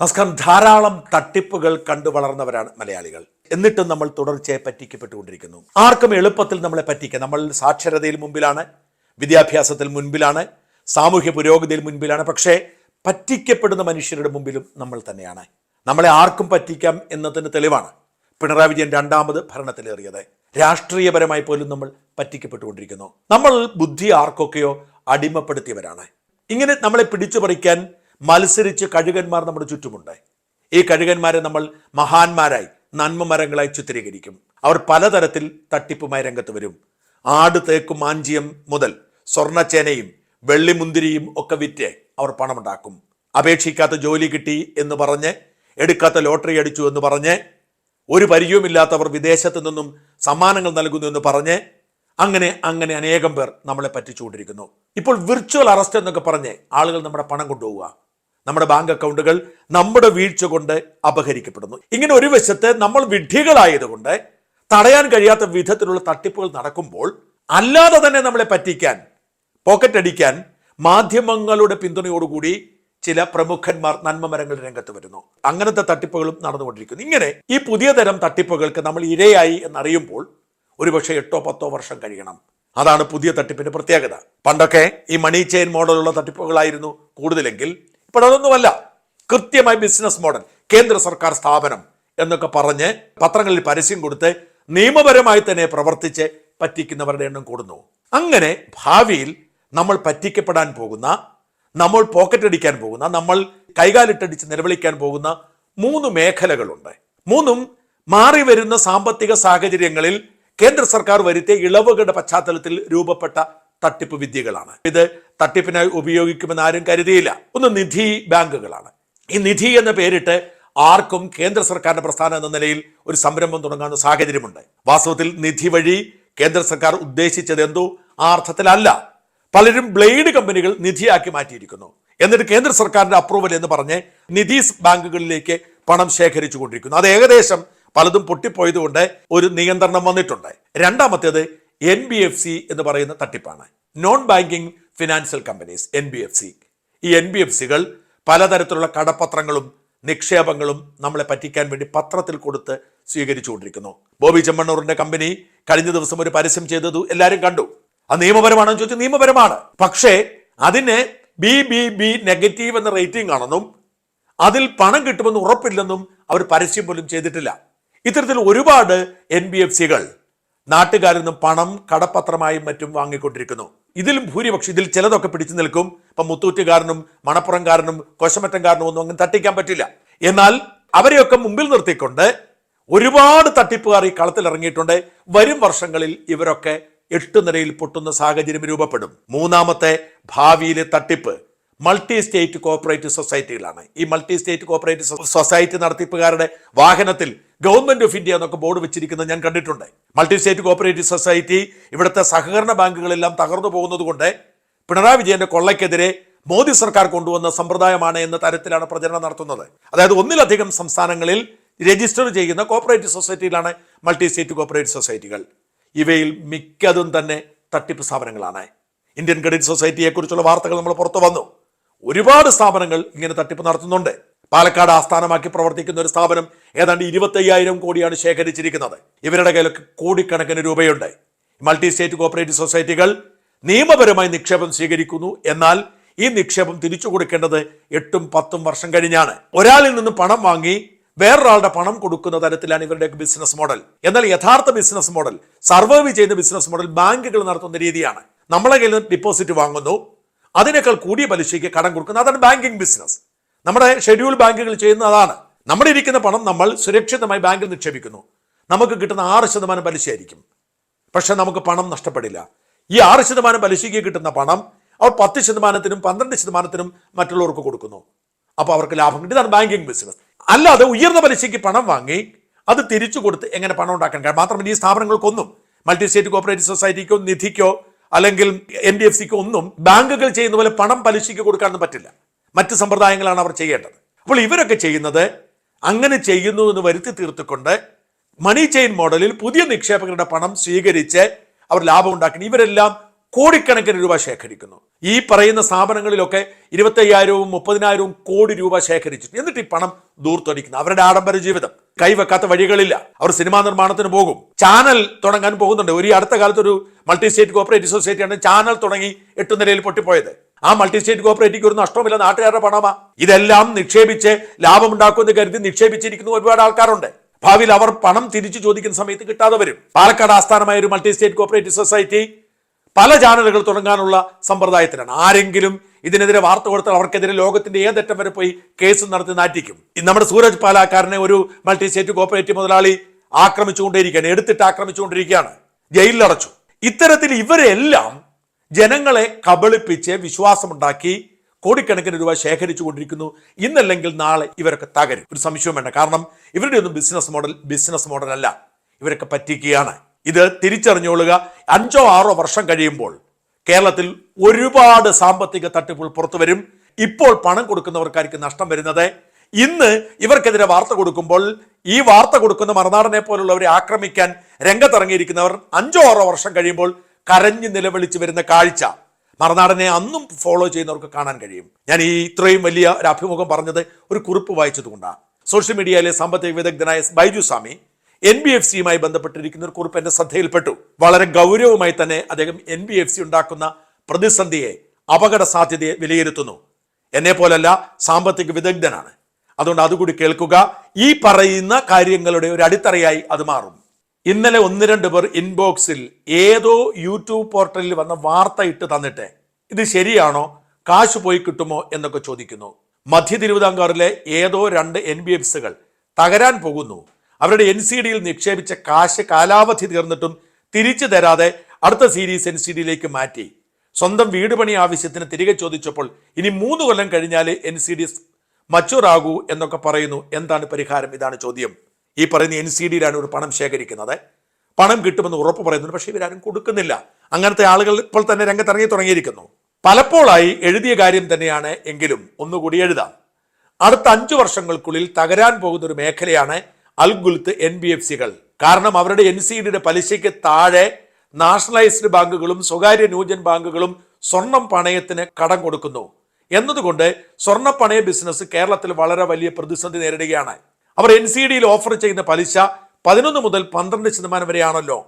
നമസ്കാരം. ധാരാളം തട്ടിപ്പുകൾ കണ്ടു വളർന്നവരാണ് മലയാളികൾ. എന്നിട്ടും നമ്മൾ തുടർച്ചയായി പറ്റിക്കപ്പെട്ടുകൊണ്ടിരിക്കുന്നു. ആർക്കും എളുപ്പത്തിൽ നമ്മളെ പറ്റിക്കുക നമ്മൾ സാക്ഷരതയിൽ മുമ്പിലാണ് വിദ്യാഭ്യാസത്തിൽ മുൻപിലാണ് സാമൂഹ്യ പുരോഗതിയിൽ മുൻപിലാണ് പക്ഷേ പറ്റിക്കപ്പെടുന്ന മനുഷ്യരുടെ മുമ്പിലും നമ്മൾ തന്നെയാണ്. നമ്മളെ ആർക്കും പറ്റിക്കാം എന്നതിന് തെളിവാണ് പിണറായി വിജയൻ രണ്ടാമത് ഭരണത്തിലേറിയത്. രാഷ്ട്രീയപരമായി പോലും നമ്മൾ പറ്റിക്കപ്പെട്ടുകൊണ്ടിരിക്കുന്നു. നമ്മൾ ബുദ്ധി ആർക്കൊക്കെയോ അടിമപ്പെടുത്തിയവരാണ്. ഇങ്ങനെ നമ്മളെ പിടിച്ചു പറിക്കാൻ മത്സരിച്ച് കഴുകന്മാർ നമ്മുടെ ചുറ്റുമുണ്ട് ഈ കഴുകന്മാരെ നമ്മൾ മഹാന്മാരായി നന്മ മരങ്ങളായി ചിത്രീകരിക്കും. അവർ പലതരത്തിൽ തട്ടിപ്പുമായി രംഗത്ത് വരും. ആട് തേക്കും മാഞ്ചിയം മുതൽ സ്വർണച്ചേനയും വെള്ളിമുന്തിരിയും ഒക്കെ വിറ്റ് അവർ പണമുണ്ടാക്കും. അപേക്ഷിക്കാത്ത ജോലി കിട്ടി എന്ന് പറഞ്ഞ് എടുക്കാത്ത ലോട്ടറി അടിച്ചു എന്ന് പറഞ്ഞ് ഒരു പരിചയവുമില്ലാത്തവർ വിദേശത്തു നിന്നും സമ്മാനങ്ങൾ നൽകുന്നു എന്ന് പറഞ്ഞ് അങ്ങനെ അങ്ങനെ അനേകം പേർ നമ്മളെ പറ്റിച്ചുകൊണ്ടിരിക്കുന്നു. ഇപ്പോൾ വിർച്വൽ അറസ്റ്റ് എന്നൊക്കെ പറഞ്ഞ് ആളുകൾ നമ്മുടെ പണം കൊണ്ടുപോവുക. നമ്മുടെ ബാങ്ക് അക്കൗണ്ടുകൾ നമ്മുടെ വീഴ്ച കൊണ്ട് അപഹരിക്കപ്പെടുന്നു. ഇങ്ങനെ ഒരു വശത്ത് നമ്മൾ വിഡ്ഢികളായതുകൊണ്ട് തടയാൻ കഴിയാത്ത വിധത്തിലുള്ള തട്ടിപ്പുകൾ നടക്കുമ്പോൾ അല്ലാതെ തന്നെ നമ്മളെ പറ്റിക്കാൻ പോക്കറ്റ് അടിക്കാൻ മാധ്യമങ്ങളുടെ പിന്തുണയോടുകൂടി ചില പ്രമുഖന്മാർ നന്മമരങ്ങൾ രംഗത്ത് വരുന്നു. അങ്ങനത്തെ തട്ടിപ്പുകളും നടന്നുകൊണ്ടിരിക്കുന്നു. ഇങ്ങനെ ഈ പുതിയ തരം തട്ടിപ്പുകൾക്ക് നമ്മൾ ഇരയായി എന്നറിയുമ്പോൾ ഒരുപക്ഷെ എട്ടോ പത്തോ വർഷം കഴിയണം. അതാണ് പുതിയ തട്ടിപ്പിന്റെ പ്രത്യേകത. പണ്ടൊക്കെ ഈ മണി ചെയിൻ മോഡലുള്ള തട്ടിപ്പുകളായിരുന്നു കൂടുതലെങ്കിൽ ഇപ്പോൾ അതൊന്നുമല്ല കൃത്യമായി ബിസിനസ് മോഡൽ കേന്ദ്ര സർക്കാർ സ്ഥാപനം എന്നൊക്കെ പറഞ്ഞ് പത്രങ്ങളിൽ പരസ്യം കൊടുത്ത് നിയമപരമായി തന്നെ പ്രവർത്തിച്ച് പറ്റിക്കുന്നവരുടെ എണ്ണം കൂടുന്നു. അങ്ങനെ ഭാവിയിൽ നമ്മൾ പറ്റിക്കപ്പെടാൻ പോകുന്ന നമ്മൾ പോക്കറ്റ് അടിക്കാൻ പോകുന്ന നമ്മൾ കൈകാലിട്ടടിച്ച് നിലവിളിക്കാൻ പോകുന്ന മൂന്ന് മേഖലകളുണ്ട്. മൂന്നും മാറി വരുന്ന സാമ്പത്തിക സാഹചര്യങ്ങളിൽ കേന്ദ്ര സർക്കാർ വരുത്തിയ ഇളവുകളുടെ പശ്ചാത്തലത്തിൽ രൂപപ്പെട്ട തട്ടിപ്പ് വിദ്യകളാണ്. ഇത് തട്ടിപ്പിനായി ഉപയോഗിക്കുമെന്ന് ആരും കരുതിയില്ല. ഒന്ന് നിധി ബാങ്കുകളാണ്. ഈ നിധി എന്ന പേരിട്ട് ആർക്കും കേന്ദ്ര സർക്കാരിന്റെ പ്രസ്ഥാനം എന്ന നിലയിൽ ഒരു സംരംഭം തുടങ്ങാവുന്ന സാഹചര്യമുണ്ട്. വാസ്തവത്തിൽ നിധി വഴി കേന്ദ്ര സർക്കാർ ഉദ്ദേശിച്ചത് എന്തോ? ആ അർത്ഥത്തിലല്ല. പലരും ബ്ലേഡ് കമ്പനികൾ നിധിയാക്കി മാറ്റിയിരിക്കുന്നു. എന്നിട്ട് കേന്ദ്ര സർക്കാരിന്റെ അപ്രൂവൽ എന്ന് പറഞ്ഞ് നിധീസ് ബാങ്കുകളിലേക്ക് പണം ശേഖരിച്ചു കൊണ്ടിരിക്കുന്നു അത് ഏകദേശം പലതും പൊട്ടിപ്പോയതുകൊണ്ട് ഒരു നിയന്ത്രണം വന്നിട്ടുണ്ട്. രണ്ടാമത്തേത് എൻ ബി എഫ് സി എന്ന് പറയുന്ന തട്ടിപ്പാണ്. Non banking financial companies N B F C ഈ എൻ ബി എഫ് സികൾ പലതരത്തിലുള്ള കടപ്പത്രങ്ങളും നിക്ഷേപങ്ങളും നമ്മളെ പറ്റിക്കാൻ വേണ്ടി പത്രത്തിൽ കൊടുത്ത് സ്വീകരിച്ചുകൊണ്ടിരിക്കുന്നു. ബോബി ചെമ്മണ്ണൂറിന്റെ കമ്പനി കഴിഞ്ഞ ദിവസം ഒരു പരസ്യം ചെയ്തത്. എല്ലാവരും കണ്ടു. അത് നിയമപരമാണെന്ന് ചോദിച്ചു. നിയമപരമാണ്. പക്ഷേ അതിനെ ബി ബി ബി നെഗറ്റീവ് എന്ന റേറ്റിംഗ് ആണെന്നും അതിൽ പണം കിട്ടുമെന്ന് ഉറപ്പില്ലെന്നും അവർ പരസ്യം പോലും ചെയ്തിട്ടില്ല. ഇത്തരത്തിൽ ഒരുപാട് എൻ ബി എഫ് സികൾ നാട്ടുകാരിൽ നിന്നും പണം കടപ്പത്രമായും മറ്റും വാങ്ങിക്കൊണ്ടിരിക്കുന്നു. ഇതിലും ഭൂരിപക്ഷം ഇതിൽ ചിലതൊക്കെ പിടിച്ചു നിൽക്കും. ഇപ്പൊ മുത്തൂറ്റുകാരനും മണപ്പുറംകാരനും കോശമറ്റംകാരനും ഒന്നും അങ്ങനെ തട്ടിക്കാൻ പറ്റില്ല. എന്നാൽ അവരെയൊക്കെ മുമ്പിൽ നിർത്തിക്കൊണ്ട് ഒരുപാട് തട്ടിപ്പുകാർ ഈ കളത്തിൽ ഇറങ്ങിയിട്ടുണ്ട്. വരും വർഷങ്ങളിൽ ഇവരൊക്കെ എട്ട് നിരയിൽ പൊട്ടുന്ന സാഹചര്യം രൂപപ്പെടും. മൂന്നാമത്തെ ഭാവിയിലെ തട്ടിപ്പ്. മൾട്ടി സ്റ്റേറ്റ് കോപ്പറേറ്റീവ് സൊസൈറ്റികളാണ് ഈ മൾട്ടി സ്റ്റേറ്റ് കോപ്പറേറ്റീവ് സൊസൈറ്റി നടത്തിപ്പുകാരുടെ വാഹനത്തിൽ ഗവൺമെന്റ് ഓഫ് ഇന്ത്യ എന്നൊക്കെ ബോർഡ് വെച്ചിരിക്കുന്നത് ഞാൻ കണ്ടിട്ടുണ്ട്. മൾട്ടി സ്റ്റേറ്റ് കോപ്പറേറ്റീവ് സൊസൈറ്റി ഇവിടുത്തെ സഹകരണ ബാങ്കുകളെല്ലാം തകർന്നു പോകുന്നത് കൊണ്ട് പിണറായി വിജയന്റെ കൊള്ളയ്ക്കെതിരെ മോദി സർക്കാർ കൊണ്ടുവന്ന സമ്പ്രദായമാണ് എന്ന തരത്തിലാണ് പ്രചരണം നടത്തുന്നത്. അതായത് ഒന്നിലധികം സംസ്ഥാനങ്ങളിൽ രജിസ്റ്റർ ചെയ്യുന്ന കോപ്പറേറ്റീവ് സൊസൈറ്റിയിലാണ് മൾട്ടി സ്റ്റേറ്റ് കോപ്പറേറ്റീവ് സൊസൈറ്റികൾ ഇവയിൽ മിക്കതും തന്നെ തട്ടിപ്പ് സ്ഥാപനങ്ങളാണ്. ഇന്ത്യൻ ക്രെഡിറ്റ് സൊസൈറ്റിയെക്കുറിച്ചുള്ള വാർത്തകൾ നമ്മൾ പുറത്തു വന്നു. ഒരുപാട് സ്ഥാപനങ്ങൾ ഇങ്ങനെ തട്ടിപ്പ് നടത്തുന്നുണ്ട്. പാലക്കാട് ആസ്ഥാനമാക്കി പ്രവർത്തിക്കുന്ന ഒരു സ്ഥാപനം ഏതാണ്ട് ഇരുപത്തയ്യായിരം കോടിയാണ് ശേഖരിച്ചിരിക്കുന്നത്. ഇവരുടെ കയ്യിലൊക്കെ കോടിക്കണക്കിന് രൂപയുണ്ട്. മൾട്ടി സ്റ്റേറ്റ് കോപ്പറേറ്റീവ് സൊസൈറ്റികൾ നിയമപരമായി നിക്ഷേപം സ്വീകരിക്കുന്നു. എന്നാൽ ഈ നിക്ഷേപം തിരിച്ചു കൊടുക്കേണ്ടത് എട്ടും പത്തും വർഷം കഴിഞ്ഞാണ്. ഒരാളിൽ നിന്ന് പണം വാങ്ങി വേറൊരാളുടെ പണം കൊടുക്കുന്ന തരത്തിലാണ് ഇവരുടെ ബിസിനസ് മോഡൽ എന്നാൽ യഥാർത്ഥ ബിസിനസ് മോഡൽ സർവൈവ് ചെയ്യുന്ന ബിസിനസ് മോഡൽ ബാങ്കുകൾ നടത്തുന്ന രീതിയാണ്. നമ്മളെ കയ്യിൽ നിന്ന് ഡിപ്പോസിറ്റ് വാങ്ങുന്നു. അതിനേക്കാൾ കൂടിയ പലിശയ്ക്ക് കടം കൊടുക്കുന്നത് അതാണ് ബാങ്കിങ് ബിസിനസ്. നമ്മുടെ ഷെഡ്യൂൾ ബാങ്കുകൾ ചെയ്യുന്ന അതാണ്. നമ്മുടെ ഇരിക്കുന്ന പണം നമ്മൾ സുരക്ഷിതമായി ബാങ്കിൽ നിക്ഷേപിക്കുന്നു. നമുക്ക് കിട്ടുന്ന ആറ് ശതമാനം പലിശയായിരിക്കും. പക്ഷെ നമുക്ക് പണം നഷ്ടപ്പെടില്ല. ഈ ആറ് ശതമാനം പലിശയ്ക്ക് കിട്ടുന്ന പണം അവർ പത്ത് ശതമാനത്തിനും പന്ത്രണ്ട് ശതമാനത്തിനും മറ്റുള്ളവർക്ക് കൊടുക്കുന്നു. അപ്പോൾ അവർക്ക് ലാഭം കിട്ടി. ഇതാണ് ബാങ്കിങ് ബിസിനസ്. അല്ലാതെ ഉയർന്ന പലിശയ്ക്ക് പണം വാങ്ങി അത് തിരിച്ചു കൊടുത്ത് എങ്ങനെ പണം ഉണ്ടാക്കാൻ കഴിയും? മാത്രമല്ല ഈ സ്ഥാപനങ്ങൾക്കൊന്നും മൾട്ടി സ്റ്റേറ്റ് കോപ്പറേറ്റീവ് സൊസൈറ്റിക്കോ നിധിക്കോ അല്ലെങ്കിൽ എൻ ഡി എഫ് സിക്ക് ഒന്നും ബാങ്കുകൾ ചെയ്യുന്ന പോലെ പണം പലിശയ്ക്ക് കൊടുക്കാനൊന്നും പറ്റില്ല. മറ്റ് സമ്പ്രദായങ്ങളാണ് അവർ ചെയ്യേണ്ടത്. അപ്പോൾ ഇവരൊക്കെ ചെയ്യുന്നത് അങ്ങനെ ചെയ്യുന്നു എന്ന് വരുത്തി തീർത്തുകൊണ്ട് മണി ചെയിൻ മോഡലിൽ പുതിയ നിക്ഷേപകരുടെ പണം സ്വീകരിച്ച് അവർ ലാഭം ഉണ്ടാക്കണം. ഇവരെല്ലാം കോടിക്കണക്കിന് രൂപ ശേഖരിക്കുന്നു. ഈ പറയുന്ന സ്ഥാപനങ്ങളിലൊക്കെ ഇരുപത്തയ്യായിരവും മുപ്പതിനായിരവും കോടി രൂപ ശേഖരിച്ചിട്ട് എന്നിട്ട് ഈ പണം ദൂർത്തടിക്കുന്നു. അവരുടെ ആഡംബര ജീവിതം. കൈവെക്കാത്ത വഴികളില്ല. അവർ സിനിമാ നിർമ്മാണത്തിന് പോകും. ചാനൽ തുടങ്ങാൻ പോകുന്നുണ്ട്. ഒരു അടുത്ത കാലത്ത് ഒരു മൾട്ടി സ്റ്റേറ്റ് കോപ്പറേറ്റീവ് സൊസൈറ്റിയാണ് ചാനൽ തുടങ്ങി എട്ടു നിലയിൽ പൊട്ടിപ്പോയത്. ആ മൾട്ടി സ്റ്റേറ്റ് കോപ്പറേറ്റീവ് ഒരു നഷ്ടവുമില്ല നാട്ടുകാരുടെ പണമാ. ഇതെല്ലാം നിക്ഷേപിച്ച് ലാഭമുണ്ടാക്കുമെന്ന് കരുതി നിക്ഷേപിച്ചിരിക്കുന്ന ഒരുപാട് ആൾക്കാരുണ്ട്. ഭാവിയിൽ അവർ പണം തിരിച്ചു ചോദിക്കുന്ന സമയത്ത് കിട്ടാതെ വരും. പാലക്കാട് ആസ്ഥാനമായ ഒരു മൾട്ടി സ്റ്റേറ്റ് കോപ്പറേറ്റീവ് സൊസൈറ്റി പല ചാനലുകൾ തുടങ്ങാനുള്ള സമ്പ്രദായത്തിലാണ്. ആരെങ്കിലും ഇതിനെതിരെ വാർത്ത കൊടുത്താൽ അവർക്കെതിരെ ലോകത്തിന്റെ ഏതറ്റം വരെ പോയി കേസ് നടത്തി നാറ്റിക്കും. നമ്മുടെ സൂരജ് പാലാക്കാരനെ ഒരു മൾട്ടി സ്റ്റേറ്റ് കോപ്പറേറ്റീവ് മുതലാളി ആക്രമിച്ചുകൊണ്ടിരിക്കുകയാണ് എടുത്തിട്ട് ആക്രമിച്ചുകൊണ്ടിരിക്കുകയാണ് ജയിലിലടച്ചു. ഇത്തരത്തിൽ ഇവരെല്ലാം ജനങ്ങളെ കബളിപ്പിച്ച് വിശ്വാസമുണ്ടാക്കി കോടിക്കണക്കിന് രൂപ ശേഖരിച്ചു കൊണ്ടിരിക്കുന്നു ഇന്നല്ലെങ്കിൽ നാളെ ഇവരൊക്കെ തകരും. ഒരു സംശയം വേണ്ട. കാരണം ഇവരുടെ ഒന്നും ബിസിനസ് മോഡൽ ബിസിനസ് മോഡൽ അല്ല. ഇവരൊക്കെ പറ്റിക്കുകയാണ്. ഇത് തിരിച്ചറിഞ്ഞുകൊള്ളുക അഞ്ചോ ആറോ വർഷം കഴിയുമ്പോൾ കേരളത്തിൽ ഒരുപാട് സാമ്പത്തിക തട്ടിപ്പുകൾ പുറത്തു വരും. ഇപ്പോൾ പണം കൊടുക്കുന്നവർക്കായിരിക്കും നഷ്ടം വരുന്നത്. ഇന്ന് ഇവർക്കെതിരെ വാർത്ത കൊടുക്കുമ്പോൾ ഈ വാർത്ത കൊടുക്കുന്ന മറുനാടനെ പോലുള്ളവരെ ആക്രമിക്കാൻ രംഗത്തിറങ്ങിയിരിക്കുന്നവർ അഞ്ചോ ആറോ വർഷം കഴിയുമ്പോൾ കരഞ്ഞു നിലവിളിച്ച് വരുന്ന കാഴ്ച മറുനാടനെ അന്നും ഫോളോ ചെയ്യുന്നവർക്ക് കാണാൻ കഴിയും. ഞാൻ ഈ ഇത്രയും വലിയ ഒരു അഭിമുഖം പറഞ്ഞത് ഒരു കുറിപ്പ് വായിച്ചതുകൊണ്ടാണ്. സോഷ്യൽ മീഡിയയിലെ സാമ്പത്തിക വിദഗ്ധനായ Baiju Swamy N B F സിയുമായി ബന്ധപ്പെട്ടിരിക്കുന്ന ഒരു കുറിപ്പ് എന്റെ ശ്രദ്ധയിൽപ്പെട്ടു. വളരെ ഗൗരവമായി തന്നെ അദ്ദേഹം എൻ ബി എഫ് സി ഉണ്ടാക്കുന്ന പ്രതിസന്ധിയെ അപകട സാധ്യതയെ വിലയിരുത്തുന്നു. എന്നെ പോലല്ല സാമ്പത്തിക വിദഗ്ധനാണ്. അതുകൊണ്ട് അതുകൂടി കേൾക്കുക. ഈ പറയുന്ന കാര്യങ്ങളുടെ ഒരു അടിത്തറയായി അത് മാറും. ഇന്നലെ ഒന്ന് രണ്ട് പേർ ഇൻബോക്സിൽ ഏതോ യൂട്യൂബ് പോർട്ടലിൽ വന്ന വാർത്ത ഇട്ട് തന്നിട്ട്. ഇത് ശരിയാണോ? കാശ് പോയി കിട്ടുമോ എന്നൊക്കെ ചോദിക്കുന്നു. മധ്യ തിരുവിതാംകൂറിലെ ഏതോ രണ്ട് എൻ ബി എഫ് സികൾ തകരാൻ പോകുന്നു. അവരുടെ എൻ സി ഡിയിൽ നിക്ഷേപിച്ച കാശ് കാലാവധി തീർന്നിട്ടും തിരിച്ചു തരാതെ അടുത്ത സീരീസ് എൻ സി ഡിയിലേക്ക് മാറ്റി. സ്വന്തം വീട് പണി ആവശ്യത്തിന് തിരികെ ചോദിച്ചപ്പോൾ ഇനി മൂന്ന് കൊല്ലം കഴിഞ്ഞാൽ എൻ സി ഡി മച്ചൂർ ആകൂ എന്നൊക്കെ പറയുന്നു. എന്താണ് പരിഹാരം? ഇതാണ് ചോദ്യം. ഈ പറയുന്ന എൻ സി ഡിയിലാണ് ഒരു പണം ശേഖരിക്കുന്നത്. പണം കിട്ടുമെന്ന് ഉറപ്പ് പറയുന്നുണ്ട് പക്ഷേ ഇവരാരും കൊടുക്കുന്നില്ല. അങ്ങനത്തെ ആളുകൾ ഇപ്പോൾ തന്നെ രംഗത്തിറങ്ങി തുടങ്ങിയിരിക്കുന്നു. പലപ്പോഴായി എഴുതിയ കാര്യം തന്നെയാണ് എങ്കിലും ഒന്നുകൂടി എഴുതാം. അടുത്ത അഞ്ചു വർഷങ്ങൾക്കുള്ളിൽ തകരാൻ പോകുന്ന ഒരു മേഖലയാണ് അൽഗുൽത്ത് എൻ ബി എഫ് സികൾ. കാരണം അവരുടെ എൻ സി ഡിയുടെ പലിശയ്ക്ക് താഴെ നാഷണലൈസ്ഡ് ബാങ്കുകളും സ്വകാര്യ ന്യൂജൻ ബാങ്കുകളും സ്വർണം പണയത്തിന് കടം കൊടുക്കുന്നു. എന്നതുകൊണ്ട് സ്വർണ പണയ ബിസിനസ് കേരളത്തിൽ വളരെ വലിയ പ്രതിസന്ധി നേരിടുകയാണ്. അവർ എൻ സി ഡിയിൽ ഓഫർ ചെയ്യുന്ന പലിശ പതിനൊന്ന് മുതൽ പന്ത്രണ്ട് ശതമാനം വരെയാണല്ലോ.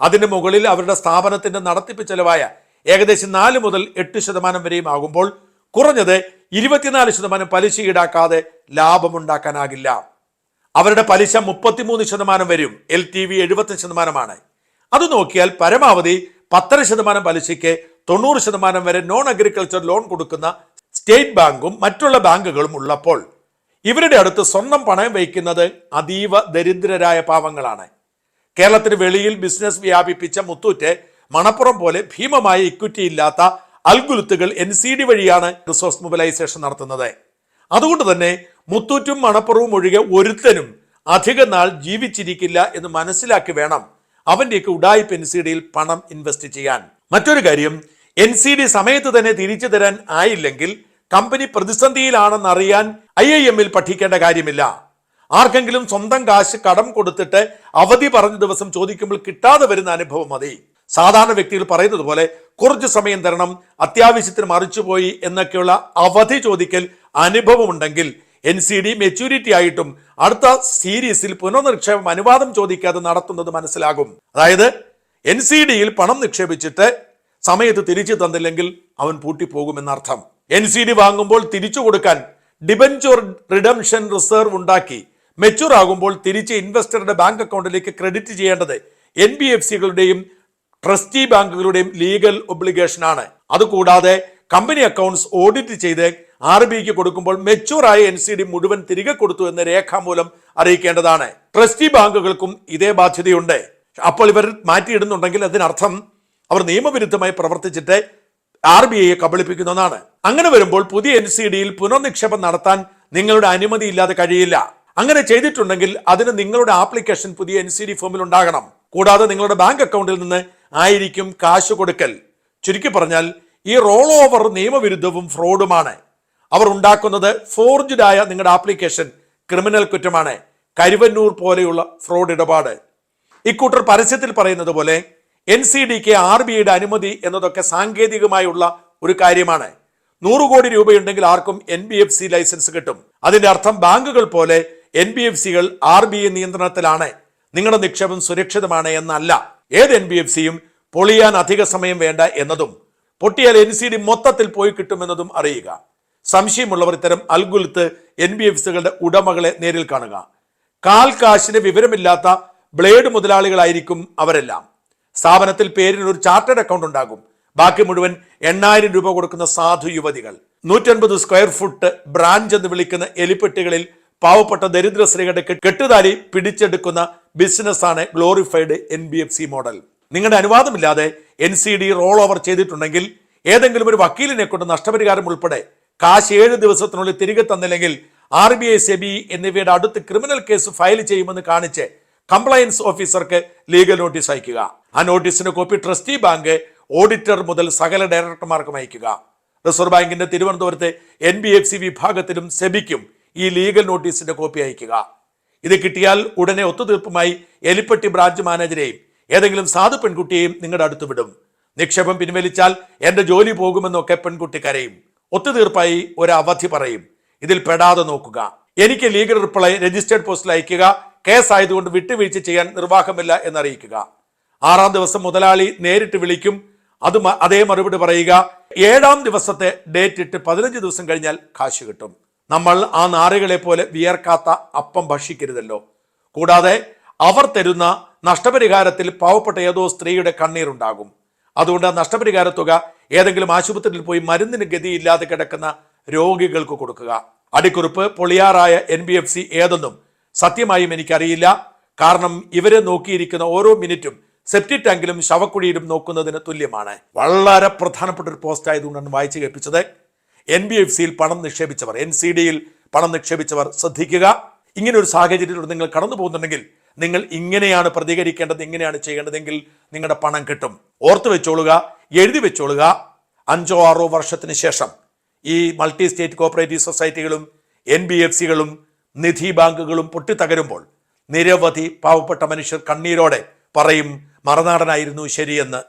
അതിന് മുകളിൽ അവരുടെ സ്ഥാപനത്തിന്റെ നടത്തിപ്പ് ചെലവായ ഏകദേശം നാല് മുതൽ എട്ട് ശതമാനം വരെയും ആകുമ്പോൾ കുറഞ്ഞത് ഇരുപത്തിനാല് ശതമാനം പലിശ ഈടാക്കാതെ ലാഭമുണ്ടാക്കാനാകില്ല. അവരുടെ പലിശ മുപ്പത്തിമൂന്ന് ശതമാനം വരും. എൽ ടി വി എഴുപത്തി ശതമാനമാണ്. അത് നോക്കിയാൽ പരമാവധി പത്തര ശതമാനം പലിശയ്ക്ക് തൊണ്ണൂറ് ശതമാനം വരെ നോൺ അഗ്രികൾച്ചർ ലോൺ കൊടുക്കുന്ന സ്റ്റേറ്റ് ബാങ്കും മറ്റുള്ള ബാങ്കുകളും ഉള്ളപ്പോൾ ഇവരുടെ അടുത്ത് സ്വർണം പണയം വയ്ക്കുന്നത് അതീവ ദരിദ്രരായ പാവങ്ങളാണ്. കേരളത്തിന് വെളിയിൽ ബിസിനസ് വ്യാപിപ്പിച്ച മുത്തൂറ്റ് മണപ്പുറം പോലെ ഭീമമായ ഇക്വിറ്റി ഇല്ലാത്ത അൽഗുലുത്തുകൾ എൻ സി ഡി വഴിയാണ് റിസോഴ്സ് മൊബിലൈസേഷൻ നടത്തുന്നത്. അതുകൊണ്ട് തന്നെ മുത്തൂറ്റും മണപ്പുറവും ഒഴികെ ഒരുത്തനും അധിക നാൾ ജീവിച്ചിരിക്കില്ല എന്ന് മനസ്സിലാക്കി വേണം അവന്റെയൊക്കെ ഉഡായിപ്പ് എൻ സി ഡിയിൽ പണം ഇൻവെസ്റ്റ് ചെയ്യാൻ. മറ്റൊരു കാര്യം എൻ സി ഡി സമയത്ത് തന്നെ തിരിച്ചു തരാൻ ആയില്ലെങ്കിൽ കമ്പനി പ്രതിസന്ധിയിലാണെന്ന് അറിയാൻ ഐ ഐ എമ്മിൽ പഠിക്കേണ്ട കാര്യമില്ല. ആർക്കെങ്കിലും സ്വന്തം കാശ് കടം കൊടുത്തിട്ട് അവധി പറഞ്ഞ ദിവസം ചോദിക്കുമ്പോൾ കിട്ടാതെ വരുന്ന അനുഭവം മതി. സാധാരണ വ്യക്തികൾ പറയുന്നത് പോലെ കുറച്ച് സമയം തരണം അത്യാവശ്യത്തിന് മറിച്ചുപോയി എന്നൊക്കെയുള്ള അവധി ചോദിക്കൽ അനുഭവമുണ്ടെങ്കിൽ എൻ സി ഡി മെച്യൂരിറ്റി ആയിട്ടും അടുത്ത സീരീസിൽ പുനർനിക്ഷേപം അനുവാദം ചോദിക്കാതെ നടത്തുന്നത് മനസ്സിലാകും. അതായത് എൻ സി ഡിയിൽ പണം നിക്ഷേപിച്ചിട്ട് സമയത്ത് തിരിച്ചു തന്നില്ലെങ്കിൽ അവൻ പൂട്ടിപ്പോകുമെന്നർത്ഥം എൻ സി ഡി വാങ്ങുമ്പോൾ തിരിച്ചു കൊടുക്കാൻ ഡിബഞ്ചർ റിഡംഷൻ റിസർവ് ഉണ്ടാക്കി മെച്ചൂർ ആകുമ്പോൾ തിരിച്ച് ഇൻവെസ്റ്ററുടെ ബാങ്ക് അക്കൗണ്ടിലേക്ക് ക്രെഡിറ്റ് ചെയ്യേണ്ടത് എൻ ബി എഫ് സികളുടെയും ട്രസ്റ്റി ബാങ്കുകളുടെയും ലീഗൽ ഒബ്ലിഗേഷൻ ആണ്. അതുകൂടാതെ കമ്പനി അക്കൗണ്ട്സ് ഓഡിറ്റ് ചെയ്ത് ആർ ബിക്ക് കൊടുക്കുമ്പോൾ മെച്ചൂർ ആയ എൻ സി ഡി മുഴുവൻ തിരികെ കൊടുത്തു എന്ന് രേഖാമൂലം അറിയിക്കേണ്ടതാണ്. ട്രസ്റ്റി ബാങ്കുകൾക്കും ഇതേ ബാധ്യതയുണ്ട്. അപ്പോൾ ഇവർ മാറ്റിയിടുന്നുണ്ടെങ്കിൽ അതിനർത്ഥം അവർ നിയമവിരുദ്ധമായി പ്രവർത്തിച്ചിട്ട് ആർ ബി ഐയെ കബളിപ്പിക്കുന്നതാണ്. അങ്ങനെ വരുമ്പോൾ പുതിയ എൻ സി ഡിയിൽ പുനർനിക്ഷേപം നടത്താൻ നിങ്ങളുടെ അനുമതി ഇല്ലാതെ കഴിയില്ല. അങ്ങനെ ചെയ്തിട്ടുണ്ടെങ്കിൽ അതിന് നിങ്ങളുടെ ആപ്ലിക്കേഷൻ പുതിയ എൻ സി ഡി ഫോമിൽ ഉണ്ടാകണം. കൂടാതെ നിങ്ങളുടെ ബാങ്ക് അക്കൗണ്ടിൽ നിന്ന് ആയിരിക്കും കാശ് കൊടുക്കൽ. ചുരുക്കി പറഞ്ഞാൽ ഈ റോൾ ഓവർ നിയമവിരുദ്ധവും ഫ്രോഡുമാണ്. അവർ ഉണ്ടാക്കുന്നത് ഫോർജ്ഡ് ആയ നിങ്ങളുടെ ആപ്ലിക്കേഷൻ ക്രിമിനൽ കുറ്റമാണ്. കരുവന്നൂർ പോലെയുള്ള ഫ്രോഡ് ഇടപാട്. ഇക്കൂട്ടർ പരസ്യത്തിൽ പറയുന്നത് പോലെ എൻ സി ഡിക്ക് ആർ ബി ഐയുടെ അനുമതി എന്നതൊക്കെ സാങ്കേതികമായുള്ള ഒരു കാര്യമാണ്. നൂറ് കോടി രൂപയുണ്ടെങ്കിൽ ആർക്കും N B F C licence കിട്ടും. അതിന്റെ അർത്ഥം ബാങ്കുകൾ പോലെ എൻ ബി എഫ് സികൾ ആർ ബി ഐ നിയന്ത്രണത്തിലാണ്. നിങ്ങളുടെ നിക്ഷേപം സുരക്ഷിതമാണ് എന്നല്ല. ഏത് എൻ ബി എഫ് സിയും പൊളിയാൻ അധിക സമയം വേണ്ട എന്നതും പൊട്ടിയാൽ എൻ സി ഡി മൊത്തത്തിൽ പോയി കിട്ടുമെന്നതും അറിയുക. സംശയമുള്ളവർ ഇത്തരം അൽഗുലത്ത് എൻ ബി എഫ് സികളുടെ ഉടമകളെ നേരിൽ കാണുക. കാൽ കാശിന് വിവരമില്ലാത്ത ബ്ലേഡ് മുതലാളികളായിരിക്കും അവരെല്ലാം. സ്ഥാപനത്തിൽ പേരിന് ഒരു ചാർട്ടേഡ് അക്കൗണ്ട് ഉണ്ടാകും. ബാക്കി മുഴുവൻ എണ്ണായിരം രൂപ കൊടുക്കുന്ന സാധു യുവതികൾ. നൂറ്റൻപത് സ്ക്വയർ ഫുട്ട് ബ്രാഞ്ച് എന്ന് വിളിക്കുന്ന എലിപ്പെട്ടികളിൽ പാവപ്പെട്ട ദരിദ്ര സ്ത്രീകളുടെ കെട്ടുതാലി പിടിച്ചെടുക്കുന്ന ബിസിനസ്സാണ് glorified N B F C model. നിങ്ങളുടെ അനുവാദമില്ലാതെ N C D roll over ചെയ്തിട്ടുണ്ടെങ്കിൽ ഏതെങ്കിലും ഒരു വക്കീലിനെ കൊണ്ട് നഷ്ടപരിഹാരം ഉൾപ്പെടെ കാശ് ഏഴ് ദിവസത്തിനുള്ളിൽ തിരികെ തന്നില്ലെങ്കിൽ ആർ ബി ഐ സെബി എന്നിവയുടെ അടുത്ത് ക്രിമിനൽ കേസ് ഫയൽ ചെയ്യുമെന്ന് കാണിച്ച് കംപ്ലയൻസ് ഓഫീസർക്ക് ലീഗൽ നോട്ടീസ് അയക്കുക. ആ നോട്ടീസിന് കോപ്പി ട്രസ്റ്റി ബാങ്ക് ഓഡിറ്റർ മുതൽ സകല ഡയറക്ടർമാർക്കും അയക്കുക. റിസർവ് ബാങ്കിന്റെ തിരുവനന്തപുരത്തെ എൻ ബി എഫ് സി വിഭാഗത്തിലും സെബിക്കും ഈ ലീഗൽ നോട്ടീസിന്റെ കോപ്പി അയക്കുക. ഇത് കിട്ടിയാൽ ഉടനെ ഒത്തുതീർപ്പുമായി എലിപ്പട്ടി ബ്രാഞ്ച് മാനേജരെയും ഏതെങ്കിലും സാധു പെൺകുട്ടിയെയും നിങ്ങളുടെ അടുത്ത് വിടും. നിക്ഷേപം പിൻവലിച്ചാൽ എന്റെ ജോലി പോകുമെന്നൊക്കെ പെൺകുട്ടി കരയും. ഒത്തുതീർപ്പായി ഒരു അവധി പറയും. ഇതിൽ പെടാതെ നോക്കുക. എനിക്ക് ലീഗൽ റിപ്ലൈ രജിസ്റ്റേർഡ് പോസ്റ്റിൽ അയക്കുക കേസ് ആയതുകൊണ്ട് വിട്ടുവീഴ്ച ചെയ്യാൻ നിർവാഹമില്ല എന്നറിയിക്കുക. ആറാം ദിവസം മുതലാളി നേരിട്ട് വിളിക്കും. അത് അതേ മറുപടി പറയുക. ഏഴാം ദിവസത്തെ ഡേറ്റ് ഇട്ട് പതിനഞ്ച് ദിവസം കഴിഞ്ഞാൽ കാശ് കിട്ടും. നമ്മൾ ആ നാറുകളെ പോലെ വിയർക്കാത്ത അപ്പം ഭക്ഷിക്കരുതല്ലോ. കൂടാതെ അവർ തരുന്ന നഷ്ടപരിഹാരത്തിൽ പാവപ്പെട്ട ഏതോ സ്ത്രീയുടെ കണ്ണീരുണ്ടാകും. അതുകൊണ്ട് നഷ്ടപരിഹാര തുക ഏതെങ്കിലും ആശുപത്രിയിൽ പോയി മരുന്നിന് ഗതിയില്ലാതെ കിടക്കുന്ന രോഗികൾക്ക് കൊടുക്കുക. അടിക്കുറിപ്പ് പൊളിയാറായ എൻ ബി എഫ് സി ഏതെന്നും സത്യമായും എനിക്കറിയില്ല. കാരണം ഇവരെ നോക്കിയിരിക്കുന്ന ഓരോ മിനിറ്റും സെപ്റ്റി ടാങ്കിലും ശവക്കുഴിയിലും നോക്കുന്നതിന് തുല്യമാണ്. വളരെ പ്രധാനപ്പെട്ട ഒരു പോസ്റ്റ് ആയതുകൊണ്ടാണ് വായിച്ചു കേൾപ്പിച്ചത്. എൻ ബി എഫ് സിയിൽ പണം നിക്ഷേപിച്ചവർ എൻ സി ഡിയിൽ പണം നിക്ഷേപിച്ചവർ ശ്രദ്ധിക്കുക. ഇങ്ങനെ ഒരു സാഹചര്യത്തിലൂടെ നിങ്ങൾ കടന്നു പോകുന്നുണ്ടെങ്കിൽ നിങ്ങൾ ഇങ്ങനെയാണ് പ്രതികരിക്കേണ്ടത് ഇങ്ങനെയാണ് ചെയ്യേണ്ടതെങ്കിൽ നിങ്ങളുടെ പണം കിട്ടും. ഓർത്തു വെച്ചോളുക എഴുതി വെച്ചോളുക. അഞ്ചോ ആറോ വർഷത്തിന് ശേഷം ഈ മൾട്ടി സ്റ്റേറ്റ് കോപ്പറേറ്റീവ് സൊസൈറ്റികളും എൻ ബി എഫ് സികളും നിധി ബാങ്കുകളും പൊട്ടിത്തകരുമ്പോൾ നിരവധി പാവപ്പെട്ട മനുഷ്യർ കണ്ണീരോടെ പറയും മറുനാടനായിരുന്നു ശരിയെന്ന്.